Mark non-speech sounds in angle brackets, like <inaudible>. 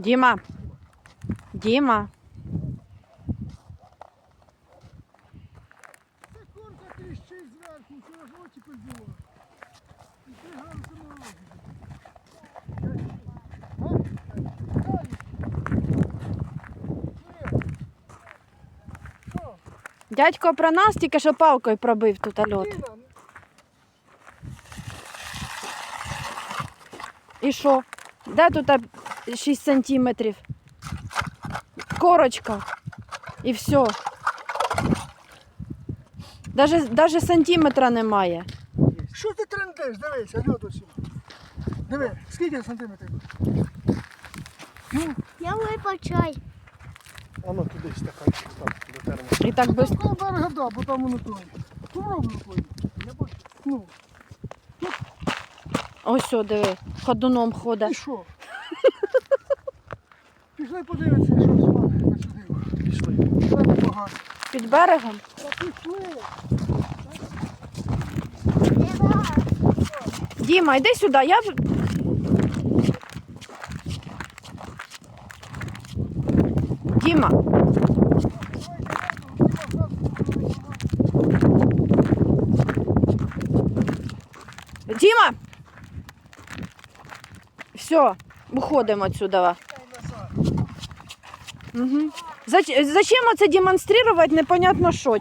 Діма. Діма. Це тріщить зверху, що аж очі. І ти? Дядько про нас тільки що палкою пробив тут льот. І що? Де тут 6 сантиметрів? Корочка. І все. Даже, даже сантиметра немає. Що ти трендиш? Дивися, льот ось. Диви, скільки сантиметрів? Ну, Я випав чай. Воно туди стаканчик став до термосу. І так без... такого берега, да, бо там воно той. Попробуй рукою. Я бачу. Ну, Ось о, диви, ходуном і ходить. що? <laughs> Пішли подивитися, що з вами насадив. Пішли. Багато. Під берегом. Та пішли. Діма, йди сюди. Я... в- Діма. Діма! Все, виходимо отсюда. Угу. Зач... Зачем оце демонструвати непонятно що?